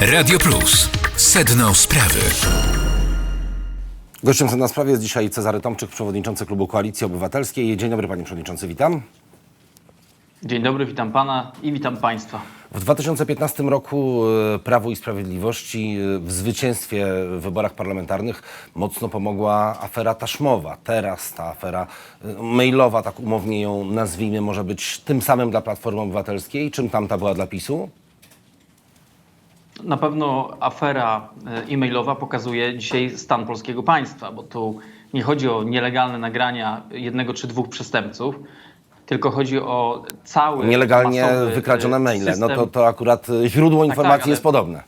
Radio Plus. Sedno sprawy. Gościem na sprawie jest dzisiaj Cezary Tomczyk, przewodniczący Klubu Koalicji Obywatelskiej. Dzień dobry panie przewodniczący, witam. Dzień dobry, witam pana i witam państwa. W 2015 roku e, Prawo i Sprawiedliwości e, w zwycięstwie w wyborach parlamentarnych mocno pomogła afera taśmowa. Teraz ta afera e, mailowa, tak umownie ją nazwijmy, może być tym samym dla Platformy Obywatelskiej, czym tamta była dla PiSu? Na pewno afera e, e-mailowa pokazuje dzisiaj stan polskiego państwa, bo tu nie chodzi o nielegalne nagrania jednego czy dwóch przestępców, tylko chodzi o cały Nielegalnie masowy, wykradzione e, maile. No system. to, to akurat e, źródło informacji ale- jest podobne.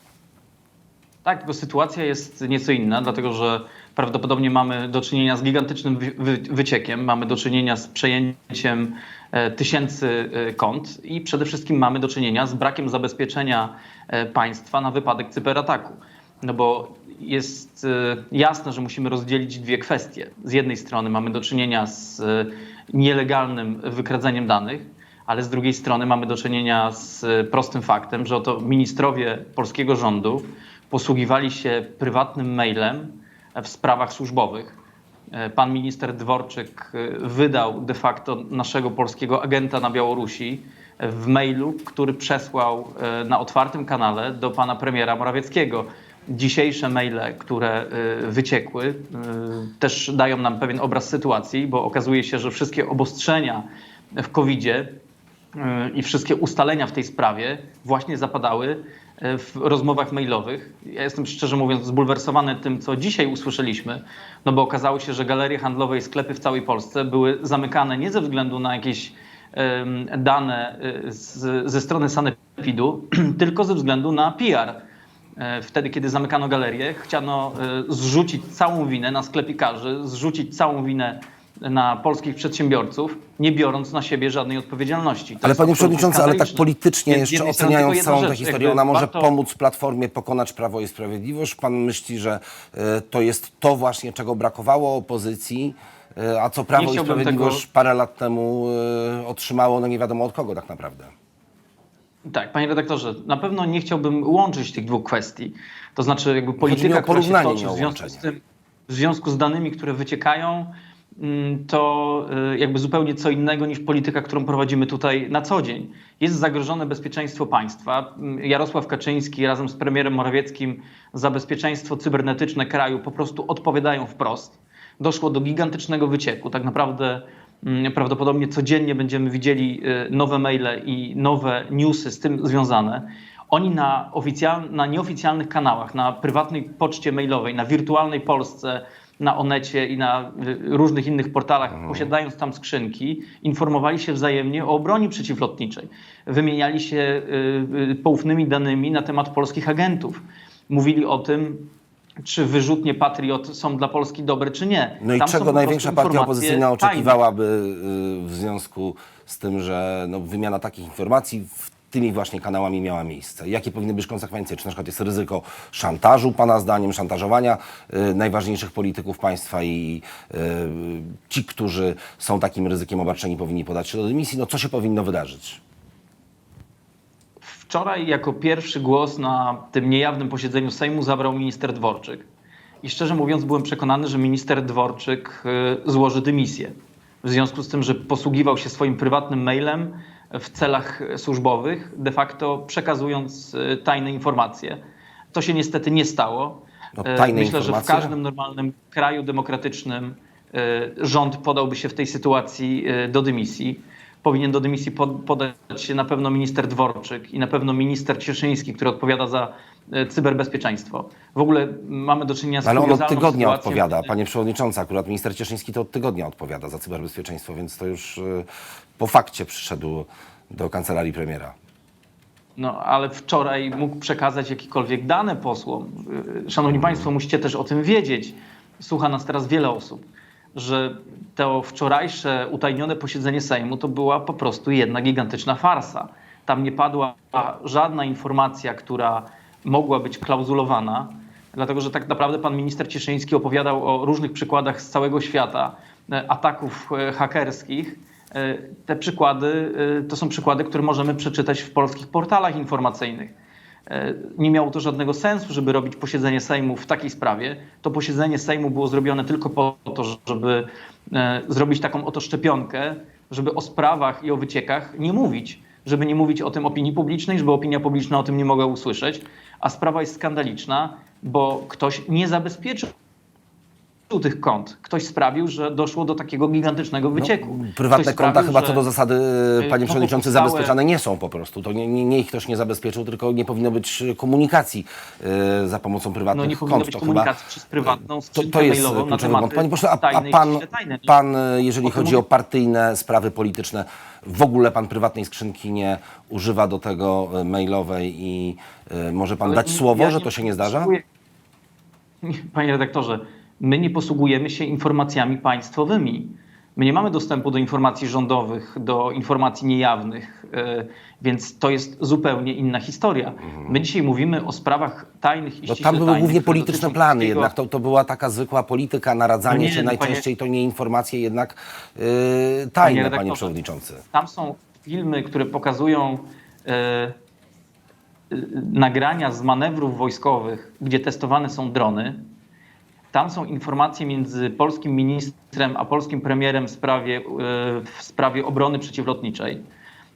Tak, tylko sytuacja jest nieco inna, dlatego że prawdopodobnie mamy do czynienia z gigantycznym wy- wy- wyciekiem, mamy do czynienia z przejęciem e, tysięcy e, kont i przede wszystkim mamy do czynienia z brakiem zabezpieczenia e, państwa na wypadek cyberataku. No bo jest jasne, że musimy rozdzielić dwie kwestie. Z jednej strony mamy do czynienia z nielegalnym wykradzeniem danych, ale z drugiej strony mamy do czynienia z prostym faktem, że oto ministrowie polskiego rządu posługiwali się prywatnym mailem w sprawach służbowych. E, Pan minister Dworczyk e, wydał de facto naszego polskiego agenta na Białorusi e, w mailu, który przesłał na otwartym kanale do pana premiera Morawieckiego. Dzisiejsze maile, które wyciekły, też dają nam pewien obraz sytuacji, bo okazuje się, że wszystkie obostrzenia w COVID-zie e, i wszystkie ustalenia w tej sprawie właśnie zapadały e, w rozmowach mailowych. Ja jestem szczerze mówiąc zbulwersowany tym, co dzisiaj usłyszeliśmy, no bo okazało się, że galerie handlowe i sklepy w całej Polsce były zamykane nie ze względu na jakieś dane e, z, ze strony sanepidu, tylko ze względu na PR. E, Wtedy, kiedy zamykano galerię, chciano e, zrzucić całą winę na sklepikarzy, zrzucić całą winę na polskich przedsiębiorców, nie biorąc na siebie żadnej odpowiedzialności. To Ale panie przewodniczący, ale tak politycznie Więc jeszcze oceniając całą tę historię, ona może warto- pomóc Platformie pokonać Prawo i Sprawiedliwość. Pan myśli, że e, to jest to właśnie, czego brakowało opozycji, e, a co Prawo i Sprawiedliwość tego- parę lat temu e, otrzymało, no nie wiadomo od kogo tak naprawdę. Tak, panie redaktorze, na pewno nie chciałbym łączyć tych dwóch kwestii. To znaczy jakby polityka, która się toczy w związku, z tym, w związku z danymi, które wyciekają, to y, jakby zupełnie co innego niż polityka, którą prowadzimy tutaj na co dzień. Jest zagrożone bezpieczeństwo państwa. Mm, Jarosław Kaczyński razem z premierem Morawieckim za bezpieczeństwo cybernetyczne kraju po prostu odpowiadają wprost. Doszło do gigantycznego wycieku. Tak naprawdę mm, prawdopodobnie codziennie będziemy widzieli y, nowe maile i nowe newsy z tym związane. Oni na, oficjal, na nieoficjalnych kanałach, na prywatnej poczcie mailowej, na wirtualnej Polsce, na Onecie i na y, różnych innych portalach, posiadając tam skrzynki, informowali się wzajemnie o broni przeciwlotniczej. Wymieniali się y, y, poufnymi danymi na temat polskich agentów. Mówili o tym, czy wyrzutnie Patriot są dla Polski dobre, czy nie. No i Tam czego największa partia opozycyjna oczekiwałaby w związku z tym, że no, wymiana takich informacji w tymi właśnie kanałami miała miejsce? Jakie powinny być konsekwencje? Czy na przykład jest ryzyko szantażu, Pana zdaniem, szantażowania y, najważniejszych polityków państwa i y, ci, którzy są takim ryzykiem obarczeni, powinni podać się do dymisji? No co się powinno wydarzyć? Wczoraj jako pierwszy głos na tym niejawnym posiedzeniu Sejmu zabrał minister Dworczyk. I szczerze mówiąc byłem przekonany, że minister Dworczyk y, złoży dymisję. W związku z tym, że posługiwał się swoim prywatnym mailem w celach służbowych, de facto przekazując y, tajne informacje. To się niestety nie stało. No, Y, tajne Myślę, że w informacje? każdym normalnym kraju demokratycznym y, rząd podałby się w tej sytuacji do dymisji. Powinien do dymisji pod- podać się na pewno minister Dworczyk i na pewno minister Cieszyński, który odpowiada za y, cyberbezpieczeństwo. W ogóle mamy do czynienia z Ale on od tygodnia sytuacją, odpowiada, panie przewodniczący, akurat minister Cieszyński to od tygodnia odpowiada za cyberbezpieczeństwo, więc to już y, po fakcie przyszedł do kancelarii premiera. No, ale wczoraj mógł przekazać jakiekolwiek dane posłom. Yy, Szanowni Państwo, musicie też o tym wiedzieć. Słucha nas teraz wiele osób, że to wczorajsze utajnione posiedzenie Sejmu to była po prostu jedna gigantyczna farsa. Tam nie padła żadna informacja, która mogła być klauzulowana, dlatego że tak naprawdę pan minister Cieszyński opowiadał o różnych przykładach z całego świata e, ataków e, hakerskich. E, Te przykłady to są przykłady, które możemy przeczytać w polskich portalach informacyjnych. E, nie miało to żadnego sensu, żeby robić posiedzenie Sejmu w takiej sprawie. To posiedzenie Sejmu było zrobione tylko po to, żeby e, zrobić taką oto szczepionkę, żeby o sprawach i o wyciekach nie mówić, żeby nie mówić o tym opinii publicznej, żeby opinia publiczna o tym nie mogła usłyszeć. A sprawa jest skandaliczna, bo ktoś nie zabezpieczył tych kont. Ktoś sprawił, że doszło do takiego gigantycznego wycieku. No, Prywatne Ktoś konta sprawił, chyba co do zasady, y, panie no, przewodniczący, powstałe- zabezpieczane nie są po prostu. To nie, nie, nie ich ktoś nie zabezpieczył, tylko nie powinno być komunikacji y, za pomocą prywatnych No nie powinno kont. być To komunikacji chyba, przez prywatną to, skrzynkę to jest mailową na tematy. Panie pośle, a, a pan, tajne. pan, y, jeżeli chodzi o partyjne sprawy polityczne, w ogóle pan prywatnej skrzynki nie używa do tego y, mailowej i y, może pan Ale dać słowo, ja że to się nie zdarza? Panie redaktorze, my nie posługujemy się informacjami państwowymi. My nie mamy dostępu do informacji rządowych, do informacji niejawnych, e, więc to jest zupełnie inna historia. My dzisiaj mówimy o sprawach tajnych i No tam były tajnych, głównie polityczne plany, jednak to, to była taka zwykła polityka, naradzanie No nie, się, no panie- najczęściej to nie informacje jednak yy, Panie tajne, panie redaktorze, przewodniczący. Tam są filmy, które pokazują e, e, nagrania z manewrów wojskowych, gdzie testowane są drony. Tam są informacje między polskim ministrem a polskim premierem w sprawie, e, w sprawie obrony przeciwlotniczej.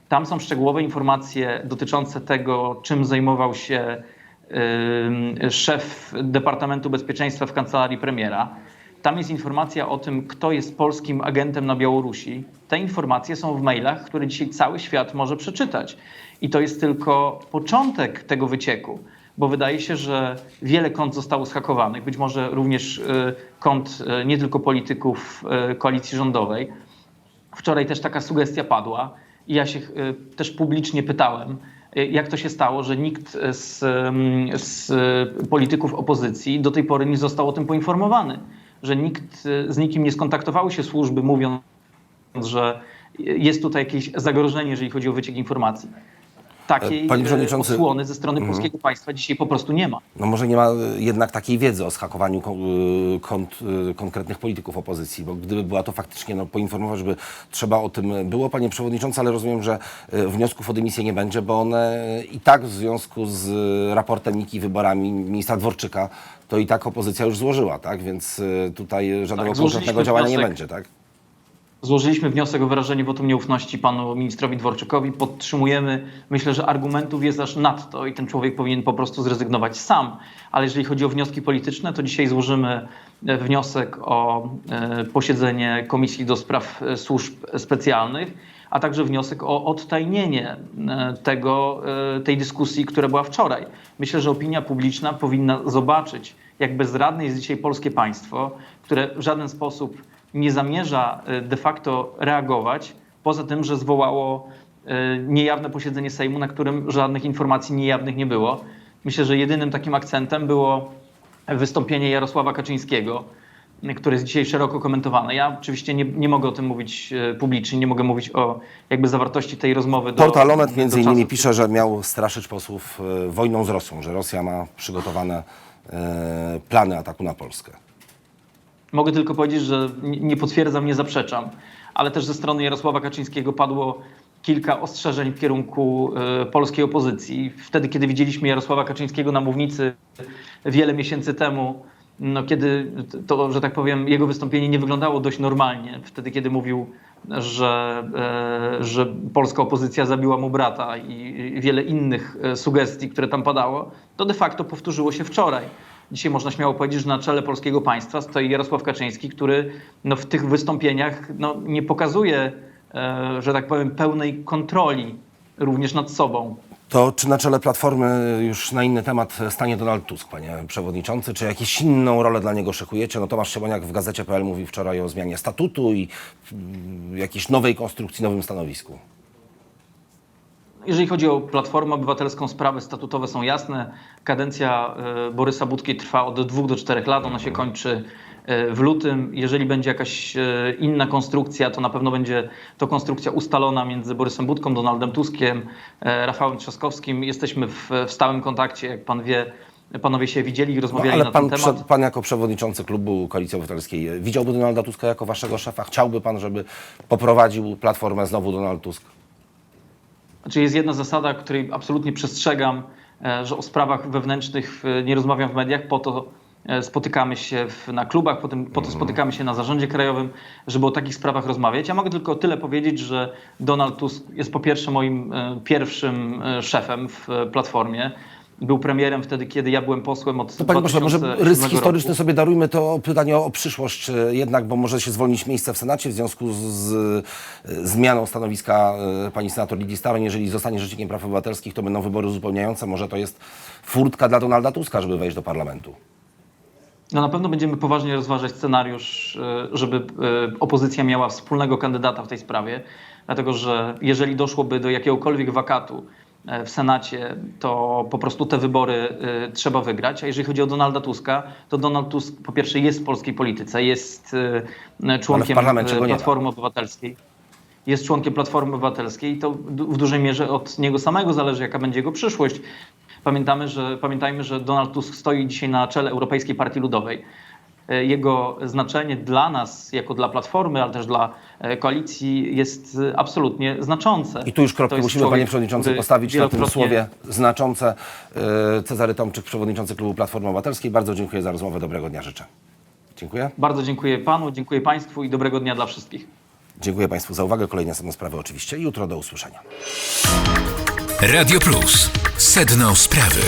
Tam są szczegółowe informacje dotyczące tego, czym zajmował się e, szef Departamentu Bezpieczeństwa w kancelarii premiera. Tam jest informacja o tym, kto jest polskim agentem na Białorusi. Te informacje są w mailach, które dzisiaj cały świat może przeczytać. I to jest tylko początek tego wycieku, bo wydaje się, że wiele kont zostało zhakowanych, być może również e, kont e, nie tylko polityków e, koalicji rządowej. Wczoraj też taka sugestia padła i ja się też publicznie pytałem, jak to się stało, że nikt z, z polityków opozycji do tej pory nie został o tym poinformowany, że nikt z nikim nie skontaktowały się służby, mówiąc, że jest tutaj jakieś zagrożenie, jeżeli chodzi o wyciek informacji. Takiej Panie e, przewodniczący- osłony ze strony polskiego państwa dzisiaj po prostu nie ma. No może nie ma jednak takiej wiedzy o schakowaniu ko- y, kont konkretnych polityków opozycji, bo gdyby była to faktycznie, no poinformować, żeby trzeba o tym było, panie przewodniczący, ale rozumiem, że wniosków o dymisję nie będzie, bo one i tak w związku z raportem NIK i wyborami ministra Dworczyka, to i tak opozycja już złożyła, tak? Więc tutaj żadnego Tak, konkretnego działania nie wniosek. będzie, tak? Złożyliśmy wniosek o wyrażenie wotum nieufności panu ministrowi Dworczykowi. Podtrzymujemy. Myślę, że argumentów jest aż nadto i ten człowiek powinien po prostu zrezygnować sam. Ale jeżeli chodzi o wnioski polityczne, to dzisiaj złożymy e, wniosek o e, posiedzenie Komisji do Spraw e, Służb Specjalnych, a także wniosek o odtajnienie tego, tej dyskusji, która była wczoraj. Myślę, że opinia publiczna powinna zobaczyć, jak bezradne jest dzisiaj polskie państwo, które w żaden sposób nie zamierza e, de facto reagować, poza tym, że zwołało e, niejawne posiedzenie Sejmu, na którym żadnych informacji niejawnych nie było. Myślę, że jedynym takim akcentem było wystąpienie Jarosława Kaczyńskiego, które jest dzisiaj szeroko komentowane. Ja oczywiście nie, nie mogę o tym mówić e, publicznie, nie mogę mówić o jakby zawartości tej rozmowy. Do, Portal Onet między innymi czasu. pisze, że miał straszyć posłów y, wojną z Rosją, że Rosja ma przygotowane y, plany ataku na Polskę. Mogę tylko powiedzieć, że nie potwierdzam, nie zaprzeczam, ale też ze strony Jarosława Kaczyńskiego padło kilka ostrzeżeń w kierunku e, polskiej opozycji. Wtedy, kiedy widzieliśmy Jarosława Kaczyńskiego na mównicy wiele miesięcy temu, no, kiedy to, że tak powiem, jego wystąpienie nie wyglądało dość normalnie, wtedy, kiedy mówił, że, e, że polska opozycja zabiła mu brata i i wiele innych e, sugestii, które tam padało, to de facto powtórzyło się wczoraj. Dzisiaj można śmiało powiedzieć, że na czele polskiego państwa stoi Jarosław Kaczyński, który no, w tych wystąpieniach no, nie pokazuje, e, że tak powiem, pełnej kontroli również nad sobą. To czy na czele Platformy już na inny temat stanie Donald Tusk, panie przewodniczący? Czy jakąś inną rolę dla niego szykujecie? No Tomasz Siemoniak w Gazecie.pl mówił wczoraj o zmianie statutu i mm, jakiejś nowej konstrukcji, nowym stanowisku. Jeżeli chodzi o Platformę Obywatelską, sprawy statutowe są jasne. Kadencja e, Borysa Budki trwa od dwóch do czterech lat. Ona się kończy e, w lutym. Jeżeli będzie jakaś e, inna konstrukcja, to na pewno będzie to konstrukcja ustalona między Borysem Budką, Donaldem Tuskiem, Rafałem Trzaskowskim. Jesteśmy w, w stałym kontakcie, jak pan wie. Panowie się widzieli i No, rozmawiali ale na pan, ten temat. prze- pan jako przewodniczący klubu Koalicji Obywatelskiej widziałby Donalda Tuska jako waszego szefa? Chciałby pan, żeby poprowadził Platformę znowu Donald Tusk? Znaczy jest jedna zasada, której absolutnie przestrzegam. e, że o sprawach wewnętrznych nie rozmawiam w mediach, po to e, spotykamy się w, na klubach, potem, po to spotykamy się na zarządzie krajowym, żeby o takich sprawach rozmawiać. Ja mogę tylko tyle powiedzieć, że Donald Tusk jest po pierwsze moim e, pierwszym szefem w Platformie. Był premierem wtedy, kiedy ja byłem posłem od To panie pośle, może 2007 rys roku. historyczny sobie darujmy to pytanie o, przyszłość e, jednak, bo może się zwolnić miejsce w Senacie w związku z, z e, zmianą stanowiska e, pani senator Lidii Staroń. Jeżeli zostanie Rzecznikiem Praw Obywatelskich, to będą wybory uzupełniające. Może to jest furtka dla Donalda Tuska, żeby wejść do parlamentu. No na pewno będziemy poważnie rozważać scenariusz, żeby opozycja miała wspólnego kandydata w tej sprawie, dlatego że jeżeli doszłoby do jakiegokolwiek wakatu w Senacie, to po prostu te wybory e, trzeba wygrać. A jeżeli chodzi o Donalda Tuska, to Donald Tusk po pierwsze jest w polskiej polityce, jest e, członkiem e. Platformy Obywatelskiej. Jest członkiem Platformy Obywatelskiej i to w dużej mierze od niego samego zależy, jaka będzie jego przyszłość. Pamiętamy, że, pamiętajmy, że Donald Tusk stoi dzisiaj na czele Europejskiej Partii Ludowej. E, Jego znaczenie dla nas, jako dla Platformy, ale też dla e, koalicji jest e, absolutnie znaczące. I tu już jest musimy, człowiek, panie przewodniczący, postawić na tym słowie znaczące. Cezary Tomczyk, przewodniczący klubu Platformy Obywatelskiej. Bardzo dziękuję za rozmowę. Dobrego dnia życzę. Dziękuję. Bardzo dziękuję panu, dziękuję państwu i dobrego dnia dla wszystkich. Dziękuję państwu za uwagę. Kolejne są sprawy oczywiście. Jutro do usłyszenia. Radio Plus. Sedno sprawy.